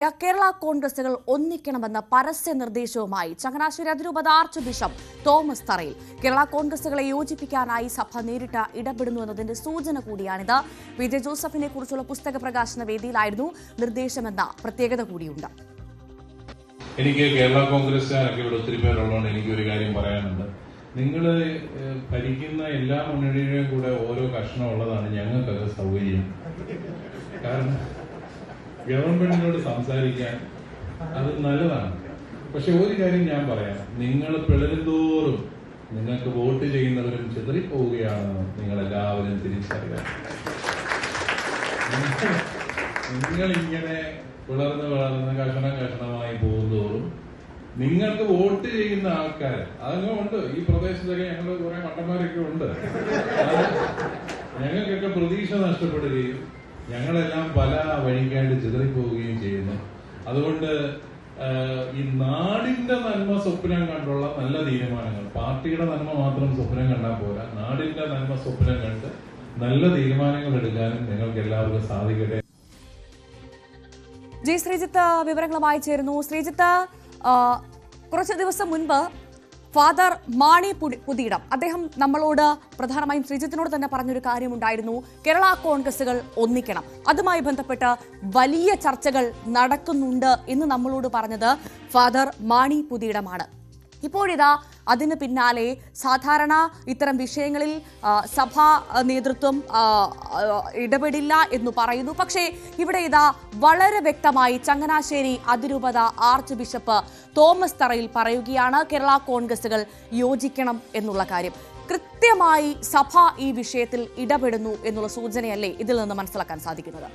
കേരള കോൺഗ്രസുകൾ ഒന്നിക്കണമെന്ന പരസ്യ നിർദ്ദേശവുമായി ചങ്ങനാശ്ശേരി അതിരൂപത arch bishop Thomas തറയിൽ കേരള കോൺഗ്രസുകളെ യോജിപ്പിക്കാനായി സഭ നേരിട്ട് ഇടപെടുന്നു എന്നതിന്റെ സൂചന കൂടിയാണിത്. വി. ജെ. ജോസഫിനെ കുറിച്ചുള്ള പുസ്തക പ്രകാശന വേദിയിലായിരുന്നു നിർദ്ദേശമെന്ന പ്രത്യേകത കൂടിയുണ്ട്. എനിക്ക് കേരള കോൺഗ്രസ്സുകാരൊക്കെ ഇവിടെ ഒത്തിരി പേരുള്ളതുകൊണ്ട് എനിക്ക് ഒരു കാര്യം പറയാനുണ്ട്. നിങ്ങൾ ഭരിക്കുന്ന എല്ലാ മുന്നണിയുടെയും കൂടെ ഓരോ കഷ്ണം ഉള്ളതാണ് സൗകര്യം. കാരണം ഗവൺമെന്റിനോട് സംസാരിക്കാൻ അത് നല്ലതാണ്. പക്ഷെ ഒരു കാര്യം ഞാൻ പറയാം. നിങ്ങൾ പിളരുന്തോറും നിങ്ങൾക്ക് വോട്ട് ചെയ്യുന്നവരും ചിതറിപ്പോവുകയാണെന്ന് നിങ്ങൾ എല്ലാവരും തിരിച്ചറിയാം നിങ്ങൾ ഇങ്ങനെ പിളർന്ന് വളർന്ന് കഷണം കഷണമായി പോകുന്തോറും നിങ്ങൾക്ക് വോട്ട് ചെയ്യുന്ന ആൾക്കാർ അതങ്ങനെ ഉണ്ട്. ഈ പ്രദേശത്തൊക്കെ ഞങ്ങൾ കുറെ മണ്ടന്മാരൊക്കെ ഉണ്ട്. ഞങ്ങൾക്കൊക്കെ പ്രതീക്ഷ നഷ്ടപ്പെടുകയും ഞങ്ങളെല്ലാം പല വഴിക്കായിട്ട് ചിതറിപ്പോവുകയും ചെയ്യുന്നു. അതുകൊണ്ട് ഈ നാടിന്റെ നന്മ സ്വപ്നം കണ്ടുള്ള നല്ല തീരുമാനങ്ങൾ. പാർട്ടിയുടെ നന്മ മാത്രം സ്വപ്നം കണ്ടാൽ പോരാ. നാടിന്റെ നന്മ സ്വപ്നം കണ്ട് നല്ല തീരുമാനങ്ങൾ എടുക്കാനും നിങ്ങൾക്ക് എല്ലാവർക്കും സാധിക്കട്ടെ. ജി ശ്രീജിത്ത് വിവരങ്ങളുമായി ചേരുന്നു. ശ്രീജിത്ത് കുറച്ച് ദിവസം മുൻപ് ഫാദർ മാണി പുതിയിടം. അദ്ദേഹം നമ്മളോട് പ്രധാനമായും ശ്രീജിത്തിനോട് തന്നെ പറഞ്ഞൊരു കാര്യമുണ്ടായിരുന്നു. കേരള കോൺഗ്രസുകൾ ഒന്നിക്കണം. അതുമായി ബന്ധപ്പെട്ട് വലിയ ചർച്ചകൾ നടക്കുന്നുണ്ട് എന്ന് നമ്മളോട് പറഞ്ഞത് ഫാദർ മാണി പുതിയിടമാണ്. ഇപ്പോഴിതാ അതിന് പിന്നാലെ സാധാരണ ഇത്തരം വിഷയങ്ങളിൽ സഭാ നേതൃത്വം ഇടപെടില്ല എന്ന് പറയുന്നു. പക്ഷേ ഇവിടെ ഇതാ വളരെ വ്യക്തമായി ചങ്ങനാശ്ശേരി അതിരൂപത ആർച്ച് ബിഷപ്പ് തോമസ് തറയിൽ പറയുകയാണ് കേരള കോൺഗ്രസുകൾ യോജിക്കണം എന്നുള്ള കാര്യം. കൃത്യമായി സഭ ഈ വിഷയത്തിൽ ഇടപെടുന്നു എന്നുള്ള സൂചനയല്ലേ ഇതിൽ നിന്ന് മനസ്സിലാക്കാൻ സാധിക്കുന്നത്?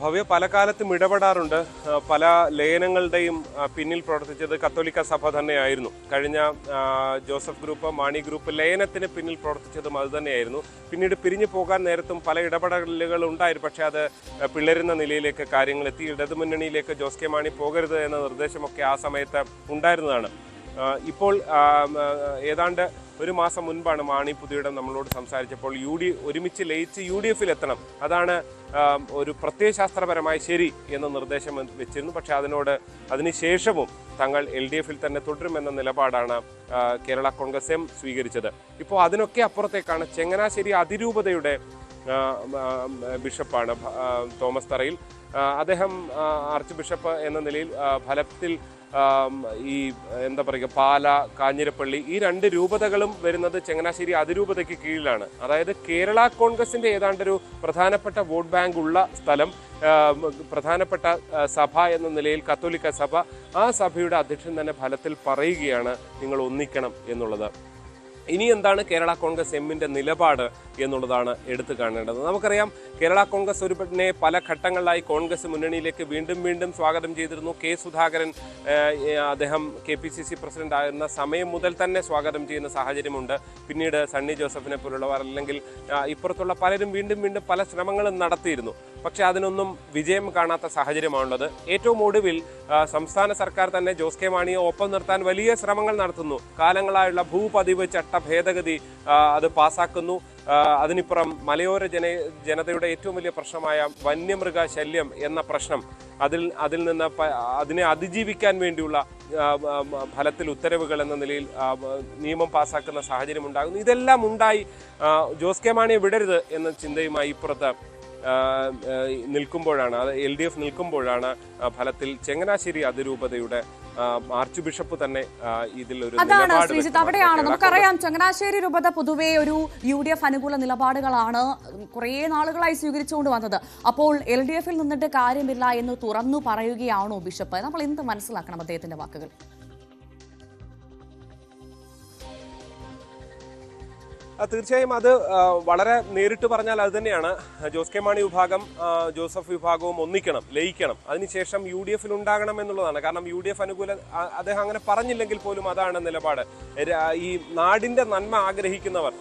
ഭവ്യ പല കാലത്തും ഇടപെടാറുണ്ട് പല ലയനങ്ങളുടെയും പിന്നിൽ പ്രവർത്തിച്ചത് കത്തോലിക്ക സഭ തന്നെയായിരുന്നു. കഴിഞ്ഞ ജോസഫ് ഗ്രൂപ്പ് മാണി ഗ്രൂപ്പ് ലയനത്തിന് പിന്നിൽ പ്രവർത്തിച്ചതും അത് തന്നെയായിരുന്നു. പിന്നീട് പിരിഞ്ഞു പോകാൻ നേരത്തും പല ഇടപെടലുകൾ ഉണ്ടായിരുന്നു. പക്ഷേ അത് പിളരുന്ന നിലയിലേക്ക് കാര്യങ്ങൾ എത്തി. ഇടതുമുന്നണിയിലേക്ക് ജോസ് കെ മാണി പോകരുത് എന്ന നിർദ്ദേശമൊക്കെ ആ സമയത്ത് ഉണ്ടായിരുന്നതാണ്. ഇപ്പോൾ ഏതാണ്ട് ഒരു മാസം മുൻപാണ് മാണി പുതിയിടം നമ്മളോട് സംസാരിച്ചപ്പോൾ യു ഡി ഒരുമിച്ച് ലയിച്ച് യു ഡി എഫിൽ എത്തണം. അതാണ് ഒരു പ്രത്യയശാസ്ത്രപരമായി ശരി എന്ന നിർദ്ദേശം വെച്ചിരുന്നു. പക്ഷേ അതിനോട് അതിനുശേഷവും തങ്ങൾ എൽ ഡി എഫിൽ തന്നെ തുടരുമെന്ന നിലപാടാണ് കേരള കോൺഗ്രസ് എം സ്വീകരിച്ചത്. ഇപ്പോൾ അതിനൊക്കെ അപ്പുറത്തേക്കാണ് ചെങ്ങനാശ്ശേരി അതിരൂപതയുടെ ബിഷപ്പാണ് തോമസ് തറയിൽ. അദ്ദേഹം ആർച്ച് ബിഷപ്പ് എന്ന നിലയിൽ ഫലത്തിൽ ഈ എന്താ പറയുക പാല കാഞ്ഞിരപ്പള്ളി ഈ രണ്ട് രൂപതകളും വരുന്നത് ചങ്ങനാശ്ശേരി അതിരൂപതയ്ക്ക് കീഴിലാണ്. അതായത് കേരള കോൺഗ്രസിന്റെ ഏതാണ്ടൊരു പ്രധാനപ്പെട്ട വോട്ട് ബാങ്ക് ഉള്ള സ്ഥലം പ്രധാനപ്പെട്ട സഭ എന്ന നിലയിൽ കത്തോലിക്ക സഭ ആ സഭയുടെ അധ്യക്ഷൻ തന്നെ ഫലത്തിൽ പറയുകയാണ് നിങ്ങൾ ഒന്നിക്കണം എന്നുള്ളത്. ഇനി എന്താണ് കേരള കോൺഗ്രസ് എമ്മിന്റെ നിലപാട്? എന്നുള്ളതാണ് എടുത്തു കാണേണ്ടത്. നമുക്കറിയാം കേരള കോൺഗ്രസ് ഒരു പിന്നെ പല ഘട്ടങ്ങളിലായി കോൺഗ്രസ് മുന്നണിയിലേക്ക് വീണ്ടും വീണ്ടും സ്വാഗതം ചെയ്തിരുന്നു. കെ സുധാകരൻ അദ്ദേഹം K P C C president ആയിരുന്ന സമയം മുതൽ തന്നെ സ്വാഗതം ചെയ്യുന്ന സാഹചര്യമുണ്ട്. പിന്നീട് സണ്ണി ജോസഫിനെ പോലുള്ളവർ അല്ലെങ്കിൽ ഇപ്പുറത്തുള്ള പലരും വീണ്ടും വീണ്ടും പല ശ്രമങ്ങളും നടത്തിയിരുന്നു. പക്ഷെ അതിനൊന്നും വിജയം കാണാത്ത സാഹചര്യമാണുള്ളത്. ഏറ്റവും ഒടുവിൽ സംസ്ഥാന സർക്കാർ തന്നെ ജോസ് കെ മാണിയെ ഒപ്പം നിർത്താൻ വലിയ ശ്രമങ്ങൾ നടത്തുന്നു. കാലങ്ങളായുള്ള ഭൂപതിവ് ചട്ട ഭേദഗതി അത് പാസാക്കുന്നു. അതിനിപ്പുറം മലയോര ജന ജനതയുടെ ഏറ്റവും വലിയ പ്രശ്നമായ വന്യമൃഗ ശല്യം എന്ന പ്രശ്നം അതിൽ അതിൽ നിന്ന് അതിനെ അതിജീവിക്കാൻ വേണ്ടിയുള്ള ഫലത്തിൽ ഉത്തരവുകൾ എന്ന നിലയിൽ നിയമം പാസാക്കുന്ന സാഹചര്യം ഉണ്ടാകുന്നു. ഇതെല്ലാം ഉണ്ടായി ജോസ് കെ മാണിയെ വിടരുത് എന്ന ചിന്തയുമായി ഇപ്പുറത്ത് നിൽക്കുമ്പോഴാണ് അത് എൽ ഡി എഫ് നിൽക്കുമ്പോഴാണ് ഫലത്തിൽ ചെങ്ങനാശ്ശേരി അതിരൂപതയുടെ ആർച്ച് ബിഷപ്പ് തന്നെ ഇതിൽ ഒരു അതാണ് ശ്രീജിത്ത്. അവിടെയാണ്. നമുക്കറിയാം ചങ്ങനാശ്ശേരി രൂപത പൊതുവെ ഒരു യു ഡി എഫ് അനുകൂല നിലപാടുകളാണ് കുറേ നാളുകളായി സ്വീകരിച്ചുകൊണ്ട് വന്നത്. അപ്പോൾ എൽ ഡി എഫിൽ നിന്നിട്ട് കാര്യമില്ല എന്ന് തുറന്നു പറയുകയാണോ ബിഷപ്പ്? നമ്മൾ എന്ത് മനസ്സിലാക്കണം അദ്ദേഹത്തിന്റെ വാക്കുകൾ? തീർച്ചയായും അത് വളരെ നേരിട്ട് പറഞ്ഞാൽ അത് തന്നെയാണ്. ജോസ് കെ മാണി വിഭാഗം ജോസഫ് വിഭാഗവും ഒന്നിക്കണം ലയിക്കണം. അതിനുശേഷം യു ഡി എഫിൽ ഉണ്ടാകണം എന്നുള്ളതാണ്. കാരണം യു ഡി എഫ് അനുകൂല അദ്ദേഹം അങ്ങനെ പറഞ്ഞില്ലെങ്കിൽ പോലും അതാണ് നിലപാട്. ഈ നാടിന്റെ നന്മ ആഗ്രഹിക്കുന്നവർ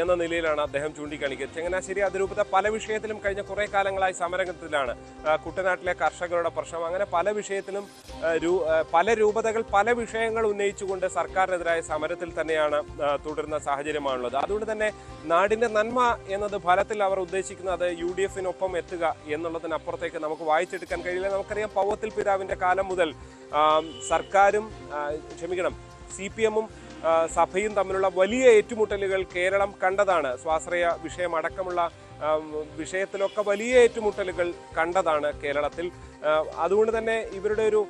എന്ന നിലയിലാണ് അദ്ദേഹം ചൂണ്ടിക്കാണിക്കുന്നത്. ചങ്ങനാശ്ശേരി അതിരൂപത പല വിഷയത്തിലും കഴിഞ്ഞ കുറെ കാലങ്ങളായി സമരത്തിലാണ് ആ, കുട്ടനാട്ടിലെ കർഷകരുടെ പ്രശ്നം. അങ്ങനെ പല വിഷയത്തിലും പല രൂപതകൾ പല വിഷയങ്ങൾ ഉന്നയിച്ചുകൊണ്ട് സർക്കാരിനെതിരായ സമരത്തിൽ തന്നെയാണ് തുടരുന്ന സാഹചര്യമാണുള്ളത്. അതുകൊണ്ട് തന്നെ നാടിന്റെ നന്മ എന്നത് ഫലത്തിൽ അവർ ഉദ്ദേശിക്കുന്നത് യു ഡി എഫിനൊപ്പം എത്തുക എന്നുള്ളതിനപ്പുറത്തേക്ക് നമുക്ക് വായിച്ചെടുക്കാൻ കഴിയില്ല. നമുക്കറിയാം പൗവത്തിൽ പിതാവിന്റെ കാലം മുതൽ സർക്കാരും ക്ഷമിക്കണം സി പി എമ്മും സഭയും തമ്മിലുള്ള വലിയ ഏറ്റുമുട്ടലുകൾ കേരളം കണ്ടതാണ്. സ്വാശ്രയ വിഷയമടക്കമുള്ള വിഷയത്തിലൊക്കെ വലിയ ഏറ്റുമുട്ടലുകൾ കണ്ടതാണ് കേരളത്തിൽ. അതുകൊണ്ട് തന്നെ ഇവരുടെ ഒരു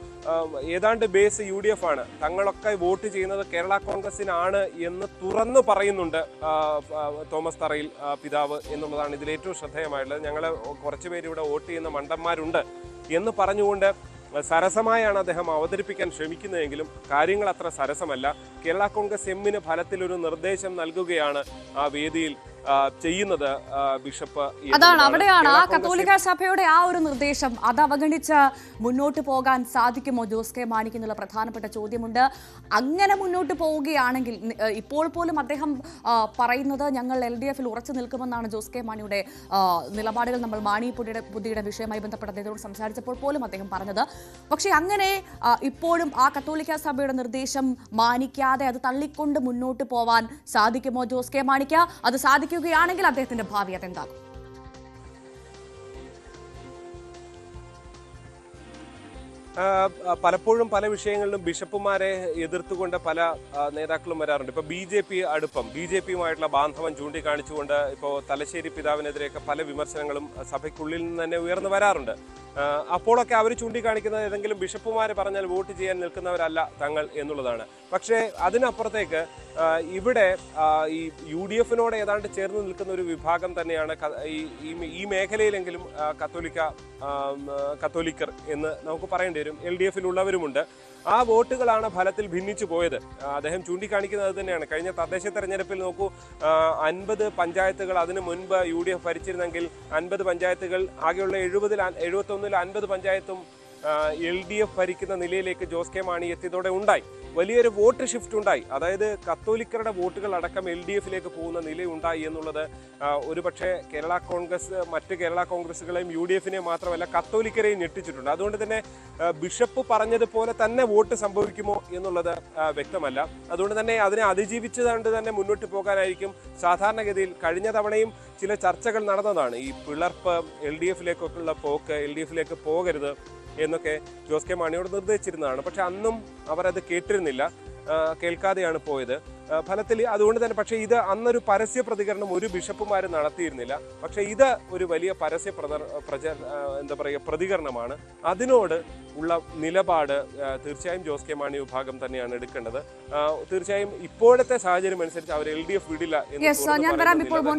ഏതാണ്ട് ബേസ് യു ഡി എഫ് ആണ്. തങ്ങളൊക്കെ വോട്ട് ചെയ്യുന്നത് കേരള കോൺഗ്രസിനാണ് എന്ന് തുറന്നു പറയുന്നുണ്ട് തോമസ് തറയിൽ പിതാവ് എന്നുള്ളതാണ് ഇതിൽ ഏറ്റവും ശ്രദ്ധേയമായിട്ടുള്ളത് ഞങ്ങൾ കുറച്ച് പേര് ഇവിടെ വോട്ട് ചെയ്യുന്ന മണ്ടന്മാരുണ്ട് എന്ന് പറഞ്ഞുകൊണ്ട് സരസമായാണ് അദ്ദേഹം അവതരിപ്പിക്കാൻ ശ്രമിക്കുന്നതെങ്കിലും കാര്യങ്ങൾ അത്ര സരസമല്ല. കേരള കോൺഗ്രസ് എമ്മിന് ഫലത്തിൽ ഒരു നിർദ്ദേശം നൽകുകയാണ് ആ വേദിയിൽ ചെയ്യുന്നത് ബിഷപ്പ് അതാണ് അവിടെയാണ് ആ കത്തോലിക്ക സഭയുടെ ആ ഒരു നിർദ്ദേശം. അത് അവഗണിച്ച് മുന്നോട്ട് പോകാൻ സാധിക്കുമോ? ജോസ് കെ മാണിക്ക് എന്നുള്ള പ്രധാനപ്പെട്ട ചോദ്യമുണ്ട്. അങ്ങനെ മുന്നോട്ട് പോവുകയാണെങ്കിൽ ഇപ്പോൾ പോലും അദ്ദേഹം പറയുന്നത് ഞങ്ങൾ എൽ ഡി എഫിൽ ഉറച്ചു നിൽക്കുമെന്നാണ് ജോസ് കെ മാണിയുടെ നിലപാടുകൾ. നമ്മൾ മാണി പുതിയുടെ പുതിയുടെ വിഷയമായി ബന്ധപ്പെട്ട് അദ്ദേഹത്തോട് സംസാരിച്ചപ്പോൾ പോലും അദ്ദേഹം പറഞ്ഞത്. പക്ഷേ അങ്ങനെ ഇപ്പോഴും ആ കത്തോലിക്ക സഭയുടെ നിർദ്ദേശം മാനിക്കാതെ അത് തള്ളിക്കൊണ്ട് മുന്നോട്ട് പോവാൻ സാധിക്കുമോ ജോസ് കെ മാണിക്ക്? അത് സാധിക്കുകയാണെങ്കിൽ അദ്ദേഹത്തിന്റെ ഭാവി അതെന്താകും? പലപ്പോഴും പല വിഷയങ്ങളിലും ബിഷപ്പുമാരെ എതിർത്തുകൊണ്ട് പല നേതാക്കളും വരാറുണ്ട്. ഇപ്പൊ ബി ജെ പി അടുപ്പം ബി ജെ പിയുമായിട്ടുള്ള ബാന്ധവം ചൂണ്ടിക്കാണിച്ചുകൊണ്ട് ഇപ്പോൾ തലശ്ശേരി പിതാവിനെതിരെയൊക്കെ പല വിമർശനങ്ങളും സഭയ്ക്കുള്ളിൽ നിന്ന് തന്നെ ഉയർന്നു വരാറുണ്ട്. അപ്പോഴൊക്കെ അവർ ചൂണ്ടിക്കാണിക്കുന്നത് ഏതെങ്കിലും ബിഷപ്പുമാർ പറഞ്ഞാൽ വോട്ട് ചെയ്യാൻ നിൽക്കുന്നവരല്ല തങ്ങൾ എന്നുള്ളതാണ്. പക്ഷേ അതിനപ്പുറത്തേക്ക് ഇവിടെ ഈ യു ഡി എഫിനോട് ഏതാണ്ട് ചേർന്ന് നിൽക്കുന്ന ഒരു വിഭാഗം തന്നെയാണ് ഈ മേഖലയിലെങ്കിലും കത്തോലിക്ക കത്തോലിക്കർ എന്ന് നമുക്ക് പറയേണ്ടി വരും. എൽ ഡി എഫിലുള്ളവരുമുണ്ട്. ആ വോട്ടുകളാണ് ഫലത്തിൽ ഭിന്നിച്ചു പോയത്. അദ്ദേഹം ചൂണ്ടിക്കാണിക്കുന്നത് തന്നെയാണ്. കഴിഞ്ഞ തദ്ദേശ തെരഞ്ഞെടുപ്പിൽ നോക്കൂ അൻപത് പഞ്ചായത്തുകൾ അതിനു മുൻപ് യു ഡി എഫ് ഭരിച്ചിരുന്നെങ്കിൽ അൻപത് പഞ്ചായത്തുകൾ ആകെയുള്ള എഴുപതിൽ എഴുപത്തൊന്നിൽ അൻപത് പഞ്ചായത്തും എൽ ഡി എഫ് ഭരിക്കുന്ന നിലയിലേക്ക് ജോസ് കെ മാണി എത്തിയതോടെ ഉണ്ടായി. വലിയൊരു വോട്ട് ഷിഫ്റ്റ് ഉണ്ടായി. അതായത് കത്തോലിക്കരുടെ വോട്ടുകൾ അടക്കം എൽ ഡി എഫിലേക്ക് പോകുന്ന നിലയുണ്ടായി എന്നുള്ളത് ഒരുപക്ഷെ കേരള കോൺഗ്രസ് മറ്റ് കേരള കോൺഗ്രസുകളെയും യു ഡി എഫിനെയും മാത്രമല്ല കത്തോലിക്കരെയും ഞെട്ടിച്ചിട്ടുണ്ട്. അതുകൊണ്ട് തന്നെ ബിഷപ്പ് പറഞ്ഞതുപോലെ തന്നെ വോട്ട് സംഭവിക്കുമോ എന്നുള്ളത് വ്യക്തമല്ല. അതുകൊണ്ട് തന്നെ അതിനെ അതിജീവിച്ചുകൊണ്ട് തന്നെ മുന്നോട്ട് പോകാനായിരിക്കും സാധാരണഗതിയിൽ കഴിഞ്ഞ തവണയും ചില ചർച്ചകൾ നടന്നതാണ്. ഈ പിളർപ്പ് എൽ ഡി എഫിലേക്കൊക്കെയുള്ള പോക്ക് എൽ ഡി എഫിലേക്ക് പോകരുത് എന്നൊക്കെ ജോസ് കെ മാണിയോട് നിർദ്ദേശിച്ചിരുന്നതാണ്. പക്ഷെ അന്നും അവരത് കേട്ടിരുന്നില്ല. കേൾക്കാതെയാണ് പോയത്. ഫലത്തിൽ അതുകൊണ്ട് തന്നെ പക്ഷേ ഇത് അന്നൊരു പരസ്യ പ്രതികരണം ഒരു ബിഷപ്പുമാരും നടത്തിയിരുന്നില്ല. പക്ഷേ ഇത് ഒരു വലിയ പരസ്യ പ്രദർ- പ്രച എന്താ പറയുക പ്രതികരണമാണ്. അതിനോട് ഉള്ള നിലപാട് തീർച്ചയായും ജോസ് കെ മാണി വിഭാഗം തന്നെയാണ് എടുക്കേണ്ടത്. തീർച്ചയായും ഇപ്പോഴത്തെ സാഹചര്യം അനുസരിച്ച് അവർ എൽ ഡി എഫ് വിടില്ല എന്ന്